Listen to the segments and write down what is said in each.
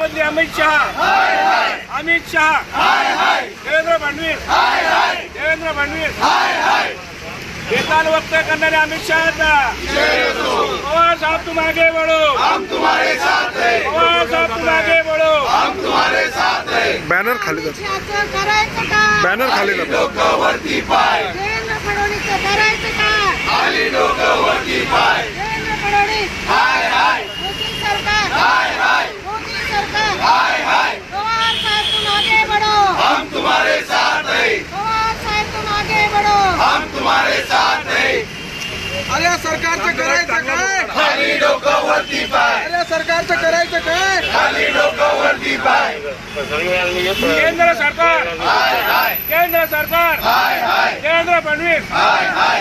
मंत्री अमित शहा. अमित शहा. देवेंद्र फडणवीस. देवेंद्र फडणवीस. बेताल वक्तव्य करणारे अमित शहा पवार साहब तुम आगे बढ़ो हम तुम्हारे साथ हैं पवार साहब तुम आगे बढ़ो बॅनर खाली बॅनर खाली कर देवेंद्र फडणवीसचं करायचं का देवेंद्र फडणवीस मोदी सरकार मोदी सरकार पवार साहेब तुम आगे बढ़ो हम तुम्हारे साथ हैं पवार साहेब तुम आगे बढ़ो अरे सरकारचं करायचं काय? अरे सरकारचं करायचं काय? केंद्र सरकार. केंद्र सरकार. देवेंद्र फडणवीस.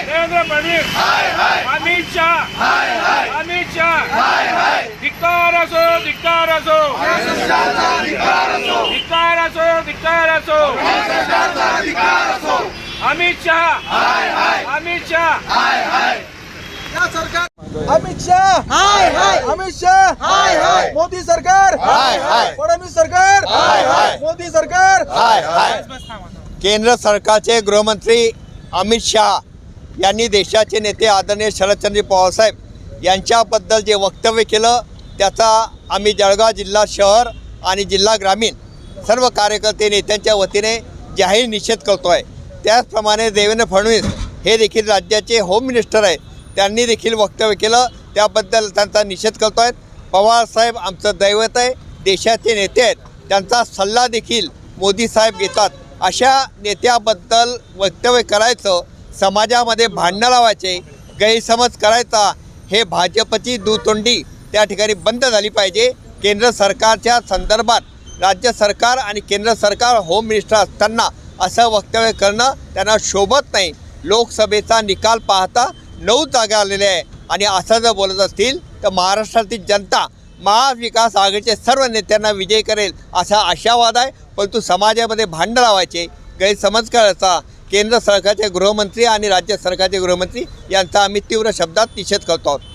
देवेंद्र फडणवीस. अमित शहा. अमित शहा. धिक्कार असो धिक्कार असो. धिक्कार असो धिक्कार असो. अमित शहा. अमित शहा या सरकार अमित शाह हाय हाय! अमित शाह हाय हाय! मोदी सरकार! हाय हाय! फडणवीस सरकार! हाय हाय! मोदी सरकार! हाय हाय! केंद्र सरकारचे गृहमंत्री अमित शहा यांनी देशाचे नेते आदरणीय शरदचंद्र पवारसाहेब यांच्याबद्दल जे वक्तव्य केलं त्याचा आम्ही जळगाव जिल्हा शहर आणि जिल्हा ग्रामीण सर्व कार्यकर्ते नेत्यांच्या वतीने जाहीर निषेध करतो आहे त्याचप्रमाणे देवेंद्र फडणवीस हे देखील राज्याचे होम मिनिस्टर आहेत. त्यांनी देखील वक्तव्य केलं. त्याबद्दल त्यांचा निषेध करतो आहेत पवारसाहेब आमचं दैवत आहे. देशाचे नेते आहेत. त्यांचा सल्ला देखील मोदी साहेब घेतात. अशा नेत्याबद्दल वक्तव्य करायचं समाजामध्ये भांडणं लावायचे गैरसमज करायचा हे भाजपची दुतोंडी त्या ठिकाणी बंद झाली पाहिजे. केंद्र सरकारच्या संदर्भात राज्य सरकार आणि केंद्र सरकार होम मिनिस्टर असताना असं वक्तव्य करणं त्यांना शोभत नाही. लोकसभेचा निकाल पाहता नऊ जागा आलेल्या आहे आणि असं जर बोलत असतील तर महाराष्ट्रातील जनता महाविकास आघाडीचे सर्व नेत्यांना विजय करेल असा आशावाद आहे. परंतु समाजामध्ये भांडं लावायचे गैरसमज करायचा केंद्र सरकारचे गृहमंत्री आणि राज्य सरकारचे गृहमंत्री यांचा आम्ही तीव्र शब्दात निषेध करतो आहोत.